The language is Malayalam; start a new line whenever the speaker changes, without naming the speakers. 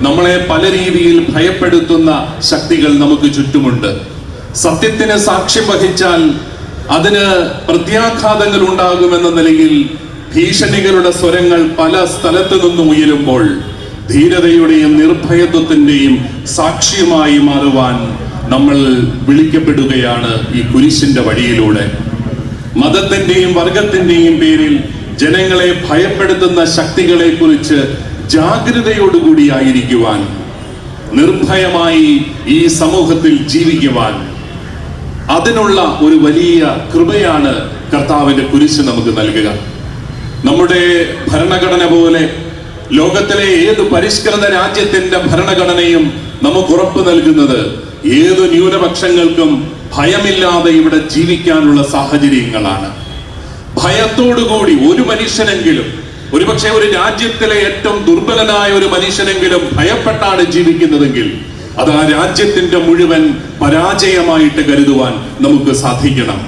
നമ്മളെ പല രീതിയിൽ ഭയപ്പെടുത്തുന്ന ശക്തികൾ നമുക്ക് ചുറ്റുമുണ്ട്. സത്യത്തിന് സാക്ഷ്യം വഹിച്ചാൽ അതിന് പ്രത്യാഘാതങ്ങൾ ഉണ്ടാകുമെന്ന നിലയിൽ ഭീഷണികളുടെ സ്വരങ്ങൾ പല സ്ഥലത്തു നിന്നും ഉയരുമ്പോൾ ധീരതയുടെയും നിർഭയത്വത്തിന്റെയും സാക്ഷ്യമായി മാറുവാൻ നമ്മൾ വിളിക്കപ്പെടുകയാണ് ഈ കുരിശിന്റെ വഴിയിലൂടെ. മതത്തിന്റെയും വർഗത്തിന്റെയും പേരിൽ ജനങ്ങളെ ഭയപ്പെടുത്തുന്ന ശക്തികളെ കുറിച്ച് ജാഗ്രതയോടുകൂടി ആയിരിക്കുവാൻ നിർഭയമായി ഈ സമൂഹത്തിൽ ജീവിക്കുവാൻ അതിനുള്ള ഒരു വലിയ കൃപയാണ് കർത്താവിന്റെ കുരിശ് നമുക്ക് നൽകുക. നമ്മുടെ ഭരണഘടന പോലെ ലോകത്തിലെ ഏത് പരിഷ്കൃത രാജ്യത്തിന്റെ ഭരണഘടനയും നമുക്ക് ഉറപ്പ് നൽകുന്നത് ഏത് ന്യൂനപക്ഷങ്ങൾക്കും ഭയമില്ലാതെ ഇവിടെ ജീവിക്കാനുള്ള സാഹചര്യങ്ങളാണ്. ഭയത്തോടുകൂടി ഒരു മനുഷ്യനെങ്കിലും ഒരുപക്ഷെ ഒരു രാജ്യത്തിലെ ഏറ്റവും ദുർബലനായ ഒരു മനുഷ്യനെങ്കിലും ഭയപ്പെട്ടാണ് ജീവിക്കുന്നതെങ്കിൽ അത് ആ രാജ്യത്തിന്റെ മുഴുവൻ പരാജയമായിട്ട് കരുതുവാൻ നമുക്ക് സാധിക്കണം.